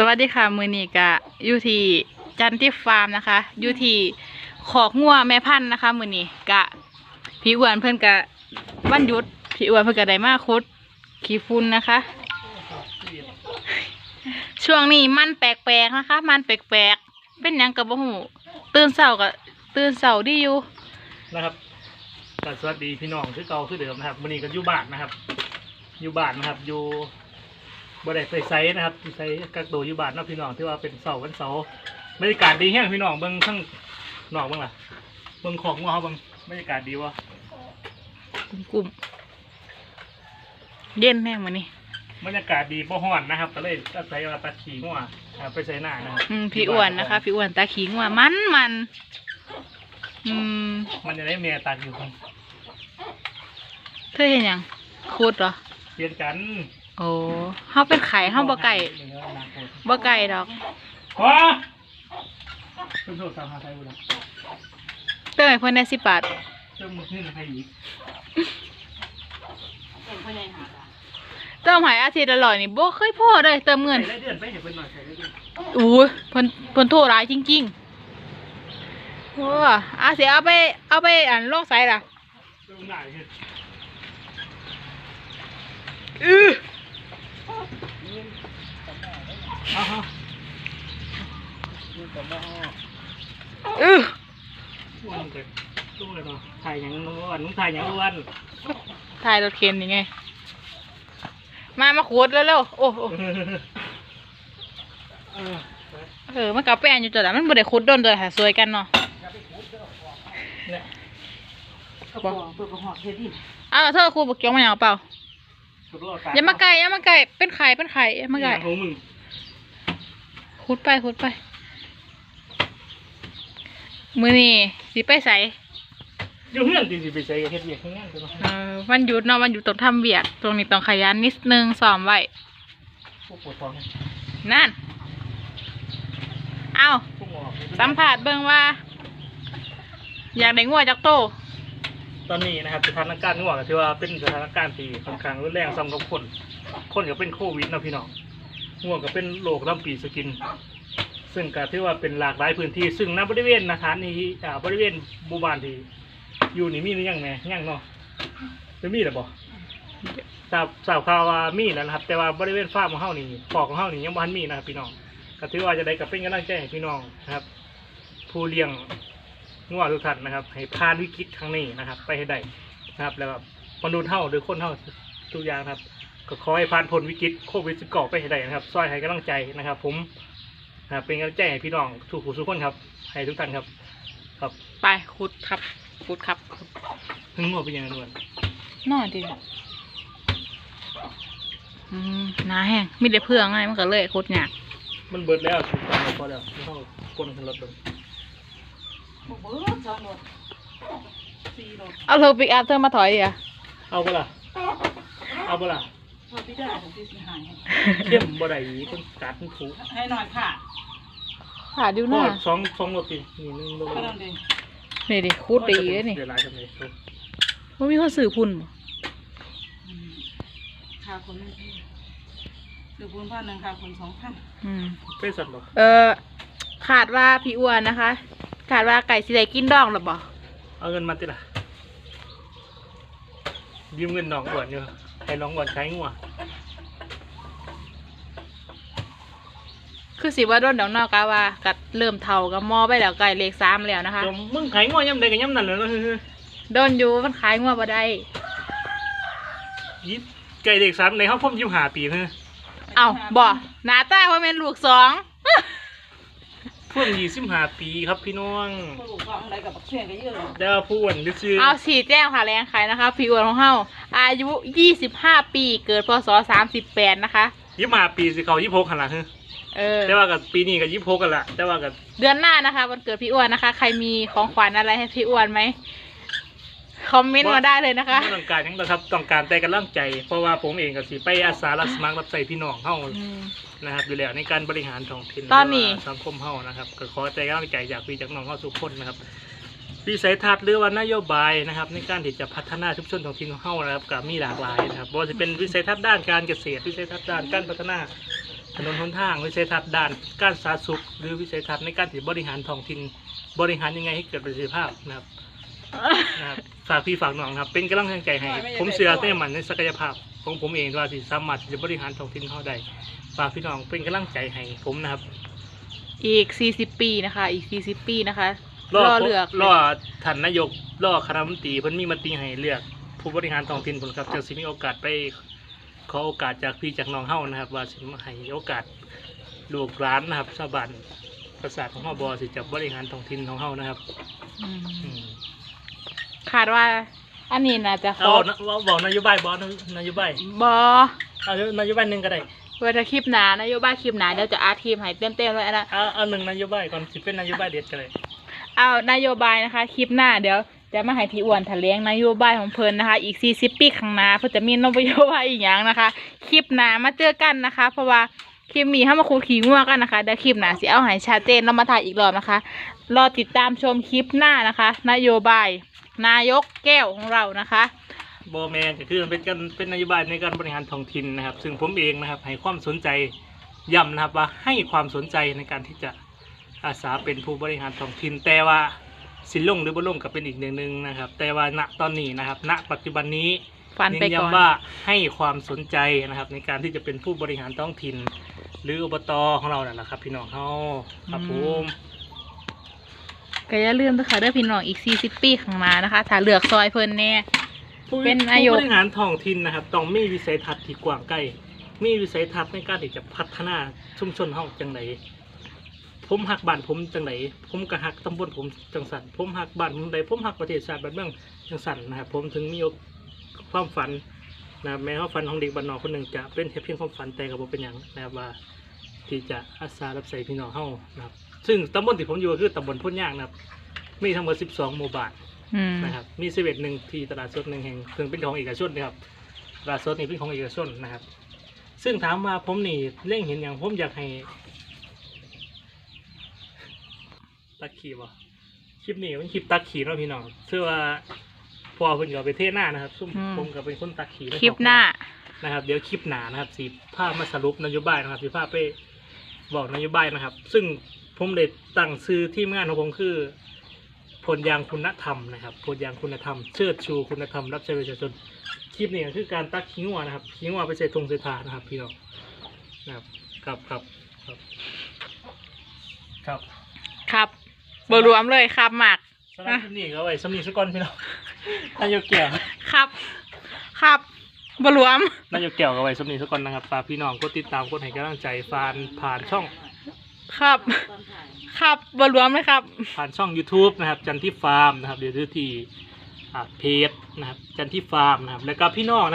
สวัสดีค่ะ มือนีกะยูทีจันทิฟาร์มนะคะยูทีขอกงัวแม่พันธุ์นะคะ มือนีกะพี่อ้วนเพื่อนกะวันหยุดพี่อ้วนเพื่อนกะไดมาคุดขี้ฟุ้นนะคะ ช่วงนี้มันแปลกๆนะคะ มันแปลกๆเป็นหยังกับบ่หูตื่นเช้าก็ตื่นเช้าดีอยู่นะครับก็สวัสดีพี่น้องคือเก่าคือเดิมนะครับวันนี้ก็อยู่บ้านนะครับ อยู่บ้านนะครับอยู่ บริเวณไซส์นะครับไซส์กักตัวอยู่บ้านเนาะพี่น้องที่ว่าเป็นเสาร์วันเสาร์บรรยากาศดีแห้งพี่น้องเบิ่งทั้งนอกเบิ่งล่ะเบิ่งของงัวเขาเบิ่งบรรยากาศดีวะกลุ่มๆเย็นแน่มือนี้บรรยากาศดีบ่ฮ้อนนะครับ ก็เลยอาศัยว่าตัดขี่งัวนะครับไปใส่หน้านะครับอืมพี่อ้วนนะคะ พี่อ้วนตาขิงว่ามันมันอืมมันจะได้เมียตักอยู่ครับเธอเห็นยังคูดเหรอเปลี่ยนกัน โอ้เฮาเป็นไข่เฮาบ่ไก่บ่ไก่ดอกว้าเพิ่มโทษสามหาไทยบุรีเติมให้เพิ่นได้สิบบาทเพิ่มมือขึ้นให้อีกเติมให้อาทิตย์ละร้อยนี่บ่เคยพอเลยเติมเงิน ใส่ได้เดือนไปเห็นเป็นหน่อยใส่ได้เดือนอู้ยเพิ่นเพิ่นโทรหลายจริงๆโอ้อาสิเอาไปเอาไปอันลอกไสล่ะตรงไหนคืออื้ออ้าวฮะอื้ออ้วนเกิดตู้เลยเนาะถ่ายอย่างอ้วนมึงถ่ายอย่างอ้วนถ่ายรถเข็นนี่ไง มามาขูดเร็วๆโอ้โอ้เออเออมันกับแป้นอยู่ตัวละมันบ่ได้ขุดโดนตัวละหาสวยกันเนาะเนี่ยบ่อ้าวเธอครูบอกเกี่ยวมาหยังเปล่าสุดยอดอย่ามาไก่อย่ามาไก่เป็นไข่เป็นไข่อย่ามาไก่ของมึง ขุดไปขุดไป มื้อนี้สิไปใส่อยู่เฮือนจริงๆไปใส่กับเฮ็ดเวียกข้างล่างใช่ไหมเอ่อวันหยุดเนาะวันหยุดต้องทำเวียกตรงนี้ต้องขยันนิดนึงซ้อมไว้พวกปวดท้องนั่น เอาพวกหมอสัมผัสเบิ่งว่า อยากได้งัวจักโต ตอนนี้นะครับสถานการณ์ง่วงก็ถือว่าเป็นสถานการณ์ที่ค่อนข้างรุนแรงสำหรับคน คนก็เป็นโควิดนะพี่น้อง ง่วงก็เป็นโรคลำปีสกิน ซึ่งก็ถือว่าเป็นหลากหลายพื้นที่ ซึ่งณบริเวณสถานีอ่าบริเวณหมู่บ้านที่อยู่นี่มีหรือยังแหน่ยังเนาะจะมีหรือบ่ทราบทราบข่าวว่ามีแล้วนะครับ แต่ว่าบริเวณฟาร์มของเฮานี่ปอกของเฮานี่ยังบ่ทันมีนะครับพี่น้องก็ถือว่าจะได้กับเป็นกำลังใจให้พี่น้องนะครับ ผู้เลี้ยงงัวทุกท่านนะครับ ให้ผ่านวิกฤตครั้งนี้นะครับ ไปให้ได้นะครับ แล้วแบบมนุษย์เฮาหรือคนเฮาทุกอย่างครับ ก็ขอให้ผ่านพ้นวิกฤตโควิด19ไปให้ได้นะครับซอยให้กำลังใจนะครับ ผมนะครับเป็นกำลังใจให้พี่น้องทุกผู้ทุกคนครับ ให้ทุกท่านครับ ครับไปขุดครับขุดครับขุดถึงหัวเป็นยังไงด้วยนอนดิอืมหนาแห้งมีแต่เพื่องไงมันก็เลยขุดยากมันเบิดแล้วสุดท้ายพอแล้วไม่ต้องกลนขึ้นรถเลยเอาเธอปิกอัพเธอมาถอยดิอะเอาปะล่ะเอาปะล่ะเข้มบ่ได้อีกคนกัดมันถูกให้หน่อยค่ะขาดอยู่หก็น้าสองสองรถดินี่หนึงลงก็ต้องดีนี่ดิขุดดีเลยนี่เดี๋ยวลายกันเลยครับว่ามีคนสื่อพุ่นบ่ค่าคนหนึ่งหรือพูนพันหนึ่งค่าคนสองพันอืมเป็นสัตว์บ่เออขาดว่าพี่อ้วนนะคะ ขาดว่าไก่สิได้กินดองหรือบ่เอาเงินมาติล่ะยืมเงินน้องอ้วนอยู่ ให้น้องอ้วนใช้งัวคือสิว่าโดนดอกนอกกะว่ากัดเริ่มเท่ากับมอไปแล้วไก่เลขสามแล้วนะคะ เดี๋ยวมึงขายงัวย่ำใดกับย่ำนั่นเลยเนาะโดนอยู่มันขายงัวบ่ได้ยิบไก่เด็กสามในห้องพ่มยิบหาปีเนอะเอ้าบ่หน้าตาว่าเป็นลูกสอง เพิ่มยี่สิบห้าปีครับพี่น้องผู้ลูกก็อะไรกับบักเสียงก็เยอะเลยแล้วผู้อ้วนก็ซื้อเอาสีแจ้งค่ะแรงขายนะคะ พี่อ้วนของเฮาอายุ 25 ปี เกิดพศ38 นะคะยิบห้าปีสิเขายี่หกขนาดเนอะเออ แต่ว่ากับปีนี้กับยี่หกกันละแต่ว่ากับเดือนหน้านะคะ วันเกิดพี่อ้วนนะคะ ใครมีของขวัญอะไรให้พี่อ้วนไหม คอมเมนต์มาได้เลยนะคะ ไม่ต้องการหยังนะครับต้องการแต่กำลังใจ เพราะว่าผมเองก็สิไปอาสารับสมัครรับใส่พี่น้องเฮาอืมนะครับอยู่แล้วในการบริหารท้องถิ่นตอนนี้ หรืว่าสังคมเฮานะครับก็ขอใจกำลังใจจากพี่จากน้องเฮาทุกคนนะครับวิสัยทัศน์หรือว่านโยบายนะครับ ในการที่จะพัฒนาชุมชนท้องถิ่นของเฮานะครับก็มีหลากหลายนะครับบ่ว่าจะเป็นวิสัยทัศน์ด้านการเกษตร วิสัยทัศน์ด้านการพัฒนาถนนหนทาง วิสัยทัศน์ด้านการสาธารณสุข หรือวิสัยทัศน์ในการที่บริหารท้องถิ่นบริหารยังไงให้เกิดประสิทธิภาพนะครับ นะครับฝากพี่ฝากน้องครับ เป็นกำลังใจให้ ผมเชื่อเต้มันในศักยภาพของผมเองว่าที่สามารถที่จะบริหารท้องถิ่นเขาได้ฝากพี่น้องเป็นกำลังใจให้ผมนะครับ อีก 40 ปีนะคะ อีก 40 ปีนะคะรรออเลือกรอท่านนายกรอคณะมนตรีเพิ่นมีมติให้เลือก ผู้บริหารท้องถิ่นผลครับจะสิมีโอกาสไปขอโอกาสจากพี่จากน้องเฮานะครับ ว่าสิมาให้โอกาสลูกหลานนะครับชาวบ้านประสาทของเฮาบ่สิจะบริหารท้องถิ่นของเฮานะครับ อืมอืมคาดว่า อันนี้น่าจะครเอาบนะว่าบอกนโยบายบ่นโยบายบอเอานโยบายหนึ่งก็ได้เวลาคลิปหนานโยบายคลิปหนาเดี๋ยวจะอาร์ทีมให้เต็มๆเลยนะ เอาเอาหนึ่งนโยบายก่อนสิเป็นนโยบายเด็ดก็ได้เอานโยบายนะคะคลิปหน้าเดี๋ยวจะมาให้พี่อ้วนแถลงนโยบายของเพิ่นนะคะ อีก40ปีข้างหน้าเพิ่นจะมีนโยบายอีกอย่างนะคะ คลิปหน้ามาเจอกันนะคะ เพราะว่า คลิปนี้ห้ามาคูขี่งัวกันนะคะเดี๋ยวคลิปหน้าสิเอาให้ชัดเจนแล้วมาถ่ายอีกรอบนะคะ รอติดตามชมคลิปหน้านะคะ นโยบาย นายกแก้วของเรานะคะบอแมนก็คือมันเป็นการเป็นนโยบายในการบริหารท้องถิ่นนะครับ ซึ่งผมเองนะครับให้ความสนใจย้ำนะครับว่าให้ความสนใจในการที่จะอาสาเป็นผู้บริหารท้องถิ่นแต่ว่าสิลงหรือบ่ลงก็เป็นอีกเรื่องหนึ่งนะครับ แต่ว่าณตอนนี้นะครับ ณ ปัจจุบันนี้ฟันไปเน้นก่อน ย้ำว่าให้ความสนใจนะครับ ในการที่จะเป็นผู้บริหารท้องถิ่น หรืออบตของเรานั่นแหละครับ พี่น้องเขาครับผมก็อย่าลืมนะคะเด้อพี่น้องอีก 40 ปีข้างหน้านะคะ ถ้าเลือกซอยเพิ่นแน่ ผู้เป็นนายก ผู้บริหารท้องถิ่นนะครับต้องมีวิสัยทัศน์ที่กว้างไกลมีวิสัยทัศน์ในการที่จะพัฒนาชุมชนเฮาจังไดผมหักบ้านผมจังไดผมก็หักตำบลผมจังสันผมหักบ้านผมใดผมหักประเทศชาติบ้านเมืองจังสันนะครับผมถึงมีความฝัน นะครับแม้ว่าฝันของเด็กบ้านนอกคนหนึ่งจะเป็นเพียงความฝันแต่กับผมเป็นอย่างนะครับว่าที่จะอาสารับใส่พี่น้องเฮานะครับ ซึ่งตำบลที่ผมอยู่คือตำบลพ้นย่างนะครับ มีทั้งหมด 12 หมู่บ้านนะครับ มีสิบเอ็ดหนึ่งที่ตลาดสดหนึ่งแห่งซึ่งเป็นของเอกชนนะครับ ตลาดสดนี่เป็นของเอกชนนะครับ ซึ่งถามว่าผมนี่เร่งเห็นอย่างผมอยากให้ตักขี่บ่คลิปนี้เป็นคลิปตักขี่เนาะพี่น้องเชื่อว่า พอเพิ่นก็ไปเทศหน้านะครับซุ่มผมก็เป็นคนตักขี่ใคลิปหน้า นะครับ เดี๋ยวคลิปหนานะครับสีภาพมาสรุปนโยบายนะครับสีภาพไปบอกนโยบายนะครับ ซึ่งผมเลยตั้งซื้อทีมงานของผมคือผลยางคุณธรรมนะครับผลยางคุณธรรมเชิดชูคุณธรรมรับใช้ประชาชนคลิปนี้ก็คือการตักขี้งัวนะครับขี้งัวไปใส่ธงใส่ถาดนะครับพี่น้องนะครับครับครับครับครับ ครับบรวมเลยครับหมักสำหรับคลิปนี้ก็ไว้สำนีสักก่อนพี่น้อง นายกแก้วครับ ครับบรวมนายกแก้วก็ไว้สำนีสักก่อนนะครับฝากพี่น้องกดติดตามกดให้กำลังใจฟานผ่านช่อง ครับ ครับบรวมเลยครับ ผ่านช่อง YouTube นะครับ จันทิฟาร์มนะครับเดี๋ยวดูที่อ่าเพจนะครับ จันทิฟาร์มนะครับ แล้วก็พี่น้องนะ